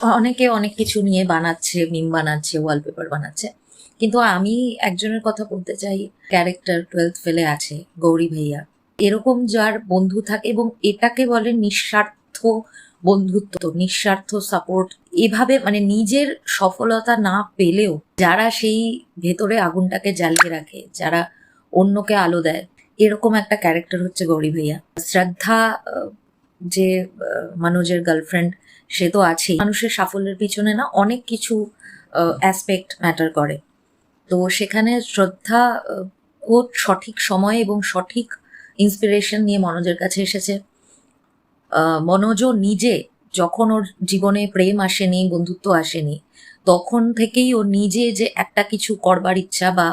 অনেকে অনেক কিছু নিয়ে বানাচ্ছে মিম বানাচ্ছে ওয়ালপেপার বানাচ্ছে। কিন্তু আমি একজনের কথা বলতে চাই ক্যারেক্টার টুয়েলথ ফেলে আছে, গৌরী ভাইয়া। এরকম যার বন্ধু থাকে এবং এটাকে বলে নিঃস্বার্থ বন্ধুত্ব, নিঃস্বার্থ সাপোর্ট এভাবে মানে নিজের সফলতা না পেলেও যারা সেই ভেতরে আগুনটাকে জ্বালিয়ে রাখে, যারা অন্যকে আলো দেয়, এরকম একটা ক্যারেক্টার হচ্ছে গৌরী ভাইয়া। শ্রদ্ধা যে মানুষের গার্লফ্রেন্ড সে তো আছেই। মানুষের সাফল্যের পিছনে না অনেক কিছু অ্যাসপেক্ট ম্যাটার করে। তো সেখানে শ্রদ্ধা ও সঠিক সময় এবং সঠিক ইন্সপিরেশন নিয়ে মনোজের কাছে এসেছে। মনোজও নিজে যখন ওর জীবনে প্রেম আসেনি, বন্ধুত্ব আসেনি, তখন থেকেই ও নিজে যে একটা কিছু করবার ইচ্ছা বা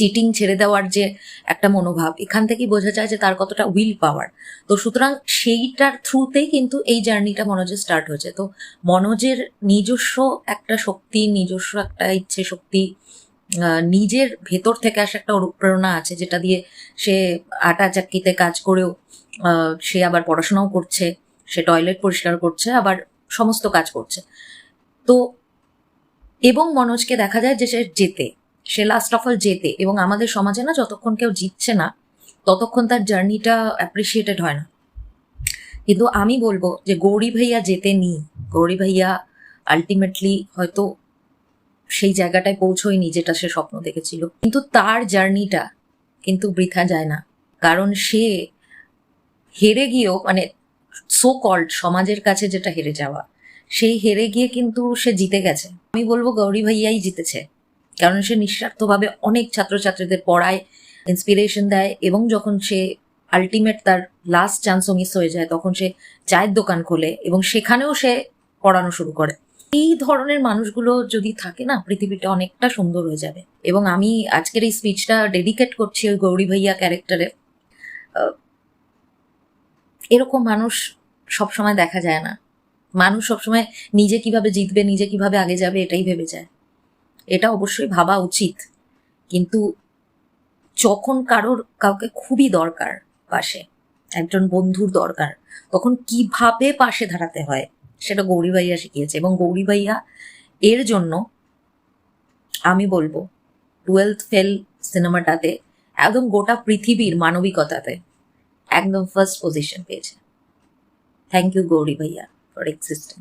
চিটিং ছেড়ে দেওয়ার যে একটা মনোভাব, এখান থেকেই বোঝা যায় যে তার কতটা উইল পাওয়ার তো সুতরাং সেইটার থ্রুতেই কিন্তু এই জার্নিটা মনোজের স্টার্ট হয়েছে। তো মনোজের নিজস্ব একটা শক্তি, নিজস্ব একটা ইচ্ছে শক্তি নিজের ভেতর থেকে আসা একটা অনুপ্রেরণা আছে যেটা দিয়ে সে আটা চাক্কিতে কাজ করেও সে আবার পড়াশোনাও করছে, সে টয়লেট পরিষ্কার করছে, আবার সমস্ত কাজ করছে। তো এবং মনোজকে দেখা যায় যে সে জেতে। সে লাস্ট অফ অল জেতে এবং আমাদের সমাজে না যতক্ষণ কেউ জিতছে না, ততক্ষণ তার জার্নিটা অ্যাপ্রিসিয়েটেড হয় না। কিন্তু আমি বলব যে গৌরী ভাইয়া যেতে নি গৌরী ভাইয়া আলটিমেটলি হয়তো সেই জায়গাটায় পৌঁছয়নি যেটা সে স্বপ্ন দেখেছিল। কিন্তু তার জার্নিটা কিন্তু বৃথা যায় না। কারণ সে হেরে গিয়েও মানে সো কল্ড সমাজের কাছে যেটা হেরে যাওয়া, সেই হেরে গিয়ে কিন্তু সে জিতে গেছে। আমি বলব গৌরী ভাইয়াই জিতেছে। কারণ সে নিঃস্বার্থভাবে অনেক ছাত্রছাত্রীদের পড়ায় ইন্সপিরেশন দেয় এবং যখন সে আলটিমেট তার লাস্ট চান্সও মিস হয়ে যায়, তখন সে চায়ের দোকান খোলে এবং সেখানেও সে পড়ানো শুরু করে। এই ধরনের মানুষগুলো যদি থাকে না, পৃথিবীটা অনেকটা সুন্দর হয়ে যাবে। এবং আমি আজকের এই স্পিচটা ডেডিকেট করছি ওই গৌরী ভাইয়া ক্যারেক্টারে এরকম মানুষ সবসময় দেখা যায় না। মানুষ সবসময় নিজে কীভাবে জিতবে, নিজে কীভাবে আগে যাবে, এটাই ভেবে যায়। এটা অবশ্যই ভাবা উচিত। কিন্তু যখন কারোর কাউকে খুবই দরকার পাশে, একজন বন্ধুর দরকার, তখন কীভাবে পাশে দাঁড়াতে হয় সেটা গৌরী ভাইয়া শিখিয়েছে এবং গৌরী ভাইয়া এর জন্য আমি বলব, টুয়েলথ ফেল সিনেমাটাতে একদম গোটা পৃথিবীর মানবিকতাতে একদম ফার্স্ট পজিশন পেয়েছে। থ্যাংক ইউ গৌরী ভাইয়া ফর এক্সিস্টিং